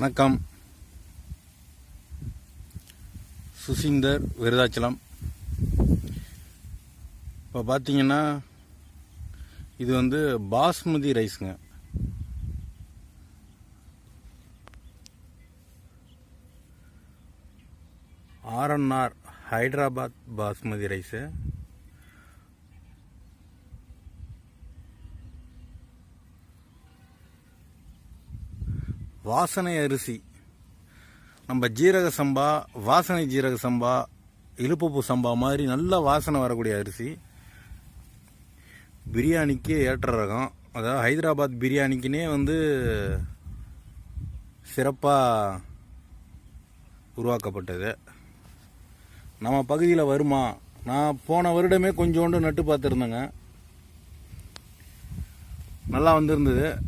வணக்கம். சுசீந்தர் விருதாச்சலம். இப்போ பார்த்தீங்கன்னா இது வந்து basmati ரைஸுங்க. RNR Hyderabad basmati rice. வாசனை அரிசி. நம்ம ஜீரக சம்பா வாசனை ஜீரக சம்பா இழுப்புப்பு சம்பா மாதிரி நல்ல வாசனை வரக்கூடிய அரிசி. பிரியாணிக்கு ஏற்ற ரகம். அதாவது ஹைதராபாத் பிரியாணிக்குனே வந்து சிறப்பாக உருவாக்கப்பட்டது. நம்ம பகுதியில் வருமா? நான் போன வருடமே கொஞ்சோண்டு நட்டு பார்த்துருந்தேங்க. நல்லா வந்திருந்தது.